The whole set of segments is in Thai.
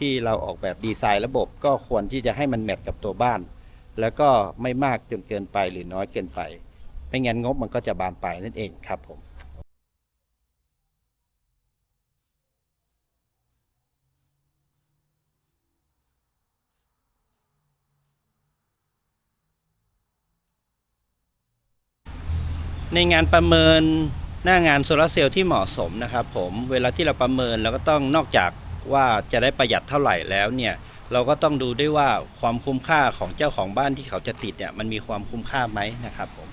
ที่เราออกแบบดีไซน์ระบบก็ควรที่จะให้มันแมทกับตัวบ้าน แล้วก็ไม่มากจนเกินไปหรือน้อยเกินไป ไม่งั้นงบมันก็จะบานปลายนั่นเองครับผมในงานประเมินหน้างานโซลาร์เซลล์ที่เหมาะสมนะครับผมเวลาที่เราประเมินเราก็ต้องนอกจาก ว่าจะได้ประหยัดเท่าไหร่แล้วเนี่ยเราก็ต้องดูด้วยว่าความคุ้มค่าของเจ้าของบ้านที่เขาจะติดเนี่ยมันมีความคุ้มค่าไหมนะครับผม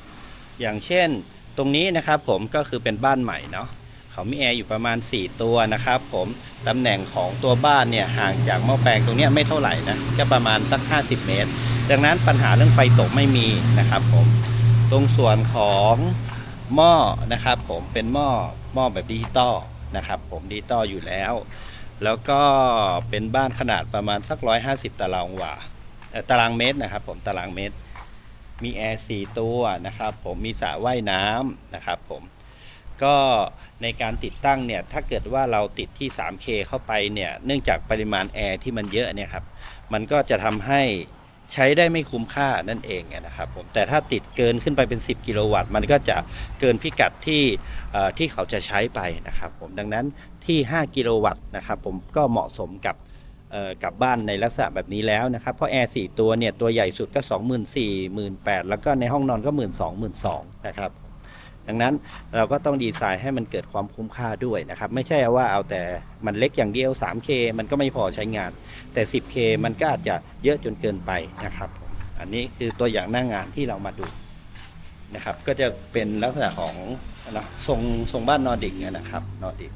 อย่างเช่นตรงนี้นะครับผมก็คือเป็นบ้านใหม่เนาะเขามีแอร์อยู่ประมาณ 4 ตัวนะครับผมตำแหน่งของตัวบ้านเนี่ยห่างจากหม้อแปลงตรงนี้ไม่เท่าไหร่นะก็ประมาณสัก 50 เมตร ดังนั้นปัญหาเรื่องไฟตกไม่มีนะครับผมตรงส่วนของหม้อนะครับผมเป็นหม้อหม้อแบบดิจิตอลนะครับผมดิจิตอลอยู่แล้ว แล้วก็เป็นบ้านขนาดประมาณสัก 150 ตารางวาเอ่อตารางเมตรนะครับ ผมตารางเมตร มีแอร์สี่ตัวนะครับ ผมมีสระว่ายน้ำนะครับ ผมก็ในการติดตั้งเนี่ยถ้าเกิดว่าเราติดที่ 3K เข้าไปเนี่ยเนื่องจากปริมาณแอร์ที่มันเยอะเนี่ยครับมันก็จะทำให้ ใช้ได้ไม่คุ้มค่านั่นเองนะครับผมแต่ถ้าติดเกินขึ้นไปเป็น 10 กิโลวัตต์ มันก็จะเกินพิกัดที่ที่เขาจะใช้ไปนะครับผมดังนั้นที่ 5 กิโลวัตต์นะครับผมก็เหมาะสมกับกับบ้านในลักษณะแบบนี้แล้วนะครับเพราะแอร์4ตัวเนี่ยตัวใหญ่สุดก็ 24,000 18,000 แล้วก็ในห้องนอนก็ 12,000 12,000นะครับ ดังนั้นเราก็ต้องดีไซน์ให้มันเกิดความคุ้มค่าด้วยนะครับ ไม่ใช่ว่าเอาแต่มันเล็กอย่างเดียว 3K มันก็ไม่พอใช้งาน แต่ 10K มันก็อาจจะเยอะจนเกินไปนะครับ อันนี้คือตัวอย่างหน้างานที่เรามาดูนะครับ ก็จะเป็นลักษณะของนะทรงทรงบ้านนอร์ดิกเนี่ยนะครับนอร์ดิก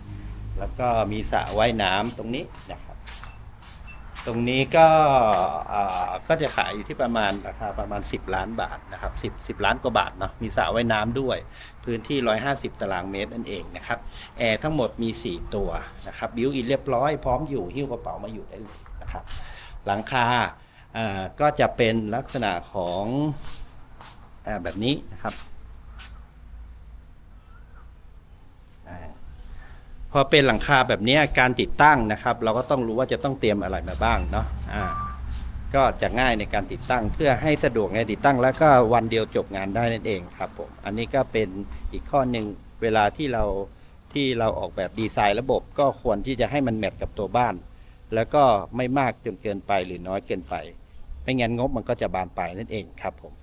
แล้วก็มีสระว่ายน้ำตรงนี้นะครับ ตรงนี้ก็ก็จะขายอยู่ที่ประมาณราคาประมาณ 10 ล้านบาทนะครับ10 10 ล้านกว่าบาทเนาะมีสระว่ายน้ำด้วย พื้นที่ 150 ตารางเมตรนั่นเองนะครับแอร์ทั้งหมดมี 4 ตัวนะครับบิวอินเรียบร้อยพร้อมอยู่หิ้วกระเป๋ามาอยู่ได้เลยนะครับหลังคาก็จะเป็นลักษณะของอแบบนี้นะครับอ่า พ อเป็นหลังคาแบบนี้การติดตั้งนะครับ เราก็ต้องรู้ว่าจะต้องเตรียมอะไรมาบ้างเนาะอ่าก็จะง่ายในการติดตั้งเพื่อให้สะดวกในติดตั้งแล้วก็วันเดียวจบงานได้นั่นเองครับผมอันนี้ก็เป็นอีกข้อหนึ่งเวลาที่เราที่เราออกแบบดีไซน์ระบบ ก็ควรที่จะให้มันแมทกับตัวบ้าน แล้วก็ไม่มากจนเกินไปหรือน้อยเกินไป ไม่งั้นงบมันก็จะบานปลายนั่นเองครับผม